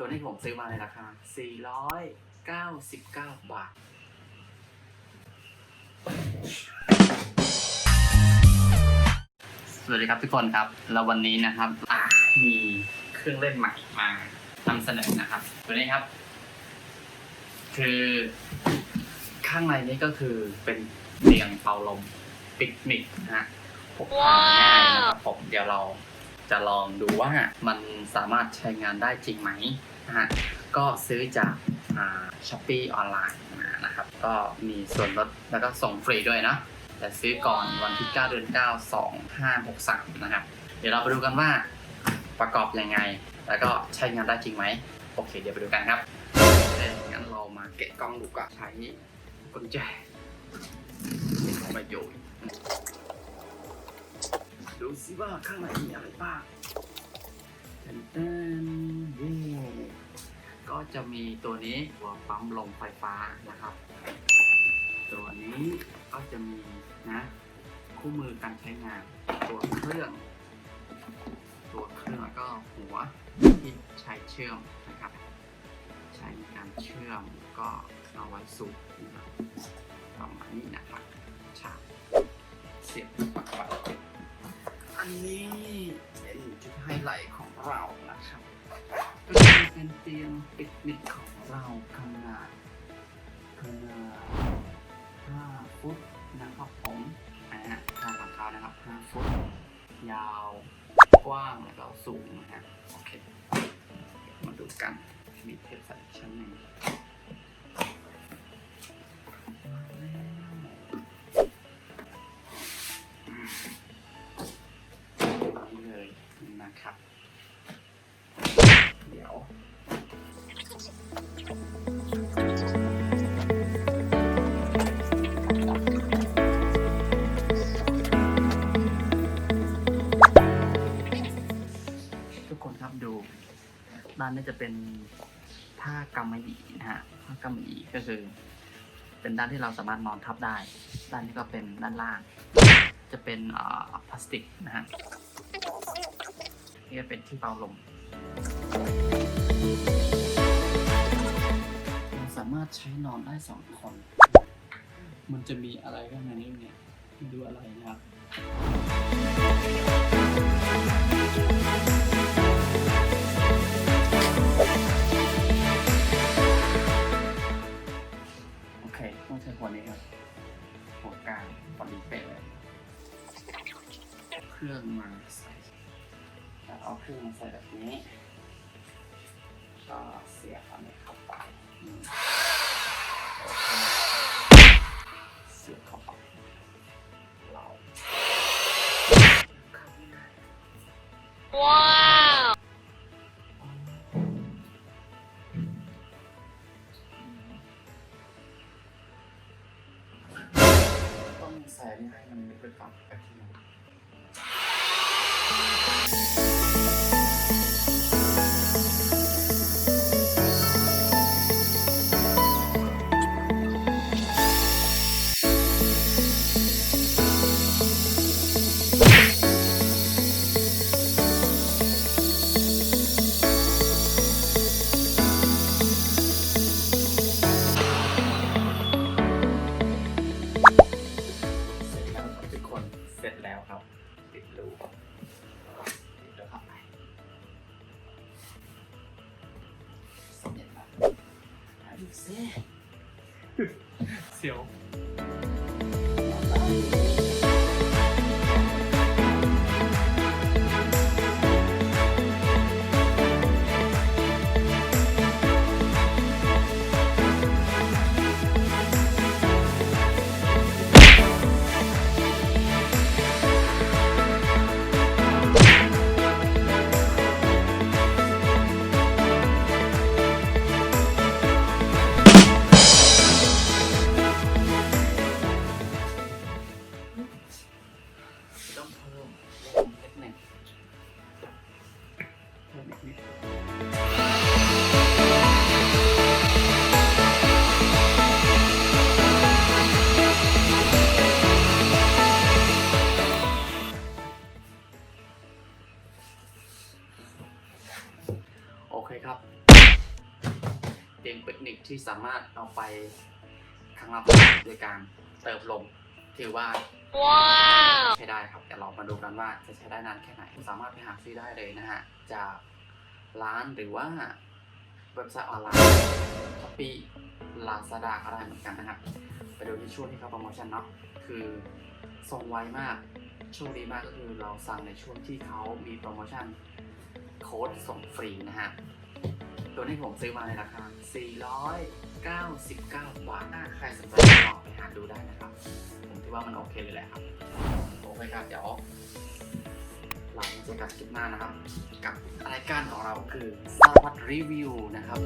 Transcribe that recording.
ตัวนี้ผมซื้อมาในราคา 499 บาท สวัสดีครับทุกคนครับ แล้ววันนี้นะครับมีเครื่องเล่นใหม่มานำเสนอนะครับ ตัวนี้ครับ คือข้างในนี้ก็คือเป็นเตียงเป่าลมปิกนิกนะฮะพกพาง่ายนะครับผมเดี๋ยวเรา จะลองดูว่ามันสามารถใช้งานได้จริงไหมนะฮะก็ซื้อจากช้อปปี้ออนไลน์มานะครับ ก็มีส่วนลดแล้วก็ส่งฟรีด้วยนะแต่ซื้อก่อนวันที่ 9 เดือน 9 2563 นะครับ เดี๋ยวเราไปดูกันว่าประกอบยังไง แล้วก็ใช้งานได้จริงไหม โอเค เดี๋ยวไปดูกันครับงั้นเรามาเกะกล้องดูก่อนใช้กุญแจเอาไปโยน ดูสิว่าข้างในมีอะไรบ้างเต้นเต้นเย่ก็จะมีตัวนี้หัวปั๊มลมไฟฟ้านะครับ ตัวนี้ก็จะมีนะคู่มือการใช้งาน ตัวเครื่อง ตัวเครื่องแล้วก็หัวที่ใช้เชื่อมนะครับ ใช้ในการเชื่อมก็เอาไว้สูบนะครับประมาณนี้นะครับฉากเสียบปลั๊กไฟ อันนี้เป็นจุดไฮไลท์ของเรานะครับก็จะเป็นเตียงปิกนิกของเราขนาดขนาด5ฟุตนะครับผมนะฮะทางหลังคานะครับ5ฟุตยาวกว้างแล้วสูงนะฮะโอเค มาดูกันมีเทปใส่ชั้นหนึ่ง ด้านนี้จะเป็นผ้ากำมะหยี่นะฮะผ้ากำมะหยี่ก็คือ เป็นด้านที่เราสามารถนอนทับได้ ด้านนี้ก็เป็นด้านล่าง จะเป็นอ่อพลาสติกนะฮะนี่เป็นที่เป่าลมเราสามารถใช้นอนได้สองคน มันจะมีอะไรข้างในนี้เนี่ยไม่รู้อะไรนะครับ ต้องใช้หัวนี้ครับหัวกลางพอดีเป๊ะเลย เครื่องมาใส่เอาเครื่องมาใส่แบบนี้ก็เสียบอันนี้เข้าไปเสียบเข้าไปเราว้า แสงใส่อันนี้ให้มันเป็นก่อนไปที่นู่น ดูติดรูเข้าไปสำเร็จแล้วไหนดูสิเสียว นิกที่สามารถเอาไปข้างนอกได้โดยการเติมลมถือว่าใช้ได้ครับเดี๋ยวเรามาดูกันว่าจะใช้ได้นานแค่ไหน สามารถไปหาซื้อได้เลยนะฮะ จากร้านหรือว่าเว็บไซต์ออนไลน์ช้อปปี้ลาซาด้าก็ได้เหมือนกันนะครับไปดูที่ช่วงที่เขาโปรโมชั่นเนาะคือส่งไวมากโชคดีมากก็คือเราสั่งในช่วงที่เขามีโปรโมชั่นโค้ดส่งฟรีนะฮะ ตัวนี้ผมซื้อมาในราคา 499 บาทถ้าใครสนใจลองไปหาดูได้นะครับ ผมคิดว่ามันโอเคเลยแหละครับ โอเคครับ เดี๋ยวเราจะเจอกันคลิปหน้านะครับ กับรายการของเราคือสวัสดรีวิวนะครับ